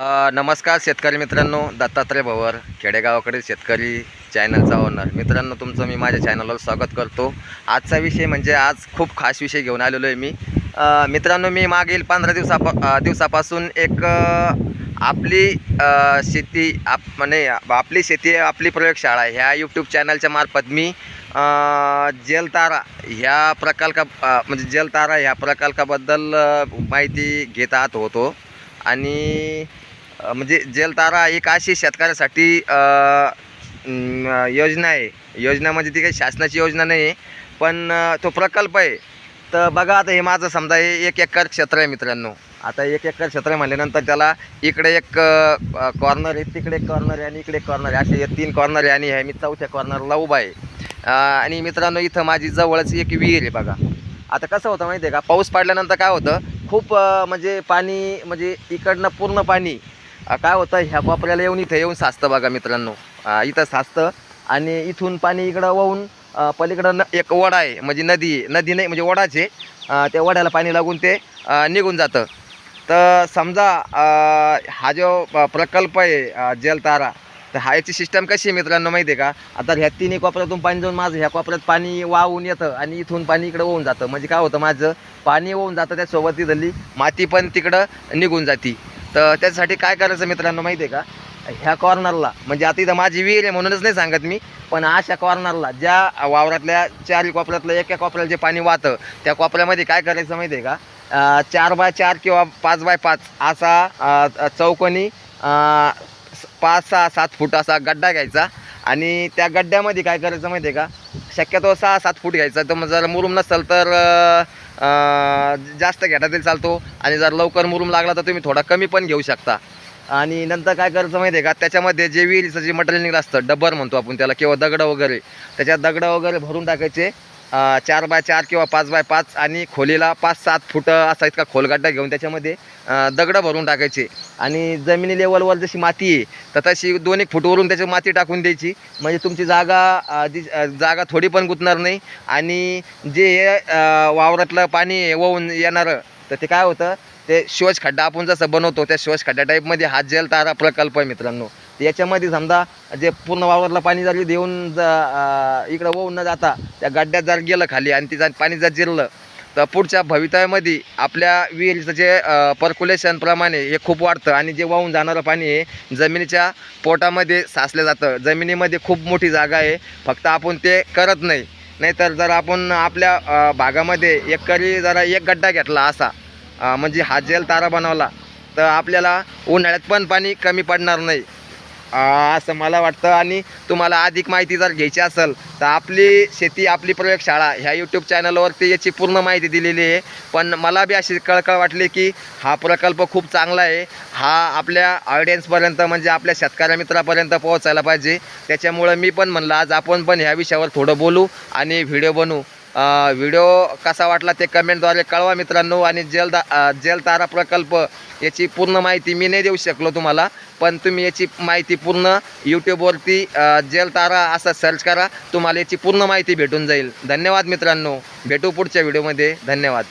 नमस्कार शेतकरी मित्रांनो दत्तात्रय भवर खेडेगावाकडील शेतकरी चॅनलचा ओनर. मित्रांनो तुमचं मी माझ्या चॅनलवर स्वागत करतो. आजचा विषय म्हणजे आज खूप खास विषय घेऊन आलेलो आहे मी. मित्रांनो मी मागील पंधरा दिवसापा दिवसापासून एक आपली शेती आप म्हणजे आपली शेती आपली प्रयोगशाळा ह्या यूट्यूब चॅनलच्या मार्फत मी जेलतारा जलतारा ह्या प्रकल्प म्हणजे जलतारा ह्या प्रकल्पाबद्दल माहिती घेत आत होतो आणि म्हणजे जलतारा एक अशी शेतकऱ्यासाठी योजना आहे. योजना म्हणजे ती काही शासनाची योजना नाही आहे पण तो प्रकल्प आहे. तर बघा आता हे माझं समजा हे एक एकर क्षेत्र आहे मित्रांनो. आता एक एकर क्षेत्र आहे म्हणल्यानंतर त्याला इकडे एक कॉर्नर आहे तिकडे कॉर्नर आहे आणि इकडे कॉर्नर आहे. असे हे तीन कॉर्नर आहे आणि हे मी चौथ्या कॉर्नरला उभा आहे. आणि मित्रांनो इथं माझी जवळच एक विहीर आहे बघा. आता कसं होतं माहिती आहे का? पाऊस पडल्यानंतर काय होतं? खूप म्हणजे पाणी म्हणजे इकडनं पूर्ण पाणी काय होतं ह्या कोपऱ्याला येऊन इथं येऊन साचतं बघा मित्रांनो. इथं साचतं आणि इथून पाणी इकडं वाहून पलीकडं न एक वडा आहे म्हणजे नदी आहे नदी नाही म्हणजे वडाचे त्या वड्याला पाणी लागून ते निघून जातं. तर समजा हा जो प्रकल्प आहे जलतारा तर हा याची सिस्टम कशी आहे मित्रांनो माहिती आहे का? आता ह्या तिन्ही कोपऱ्यातून पाणी जाऊन माझं ह्या कोपऱ्यात पाणी वाहून येतं आणि इथून पाणी इकडं होऊन जातं. म्हणजे काय होतं माझं? पाणी होऊन जातं त्यासोबत तिथली माती पण तिकडं निघून जाती. तर त्याच्यासाठी काय करायचं मित्रांनो माहिती आहे का? ह्या कॉर्नरला म्हणजे आता इथं माझी विहीर आहे म्हणूनच नाही सांगत मी पण अशा कॉर्नरला ज्या वावरातल्या चारही कोपऱ्यातलं एका कोपऱ्याला जे पाणी वाहतं त्या कोपऱ्यामध्ये काय करायचं माहिती आहे का? चार बाय चार किंवा पाच बाय पाच असा चौकोनी पाच सहा सात फूट असा गड्डा घ्यायचा आणि त्या गड्ड्यामध्ये काय करायचं माहिती आहे का? शक्यतो सहा सात फूट घ्यायचा. तर मग जर मुरुम नसेल तर जास्त घेता तरी चालतो आणि जर लवकर मुरूम लागला तर तुम्ही थोडा कमी पण घेऊ शकता. आणि नंतर काय करायचं माहिती आहे का? त्याच्यामध्ये जे विहिरीचं जे मटेरियल निघलं असतं डबर म्हणतो आपण त्याला किंवा दगडं वगैरे त्याच्यात दगडं वगैरे भरून टाकायचे चार बाय चार किंवा पाच बाय पाच आणि खोलीला पाच सात फुट असा इतका खोलगड्डा घेऊन त्याच्यामध्ये दगडं भरून टाकायचे. आणि जमिनी लेवलवर जशी माती आहे तर तशी दोन एक फूटवरून त्याची माती टाकून द्यायची. म्हणजे तुमची जागा जी जागा थोडी पण गुंतणार नाही. आणि जे वावरातलं पाणी वाहून येणारं तर ते काय होतं ते शोष खड्डा आपण जसं बनवतो त्या शोष खड्डा टाईपमध्ये हा जलतारा प्रकल्प आहे मित्रांनो. तर याच्यामध्ये समजा जे पूर्ण वावरला पाणी जर देऊन ज इकडं वाहून न जाता त्या गड्ड्यात जर गेलं खाली आणि तिचं पाणी जर जिरलं तर पुढच्या भवितव्यामध्ये आपल्या विहिरीचं जे पर्क्युलेशनप्रमाणे हे खूप वाढतं आणि जे वाहून जाणारं पाणी हे जमिनीच्या पोटामध्ये साचलं जातं. जमिनीमध्ये खूप मोठी जागा आहे. फक्त आपण ते करत नाही. नाहीतर जर आपण आपल्या भागामध्ये भागामध्ये एकरी जरा एक गड्डा घेतला असा म्हणजे हा जेल तारा बनवला तर आपल्याला उन्हाळ्यात पण पाणी कमी पडणार नाही. असं मला वाटतं आणि तुम्हाला अधिक माहिती जर घ्यायची असेल तर आपली शेती आपली प्रयोगशाळा ह्या यूट्यूब चॅनलवरती याची पूर्ण माहिती दिलेली आहे. पण मला बी अशी कळकळ वाटली की हा प्रकल्प खूप चांगला आहे. हा आपल्या ऑडियन्सपर्यंत म्हणजे आपल्या शेतकऱ्या मित्रापर्यंत पोहोचायला पाहिजे. त्याच्यामुळं मी पण म्हणलं आज आपण पण ह्या विषयावर थोडं बोलू आणि व्हिडिओ बनवू. व्हिडिओ कसा वाटला ते कमेंटद्वारे कळवा मित्रांनो. आणि जलदा जेल जलतारा प्रकल्प याची पूर्ण माहिती मी नाही देऊ शकलो तुम्हाला पण तुम्ही याची माहिती पूर्ण यूट्यूबवरती जेल जलतारा असं सर्च करा. तुम्हाला याची पूर्ण माहिती भेटून जाईल. धन्यवाद मित्रांनो. भेटू पुढच्या व्हिडिओमध्ये धन्यवाद.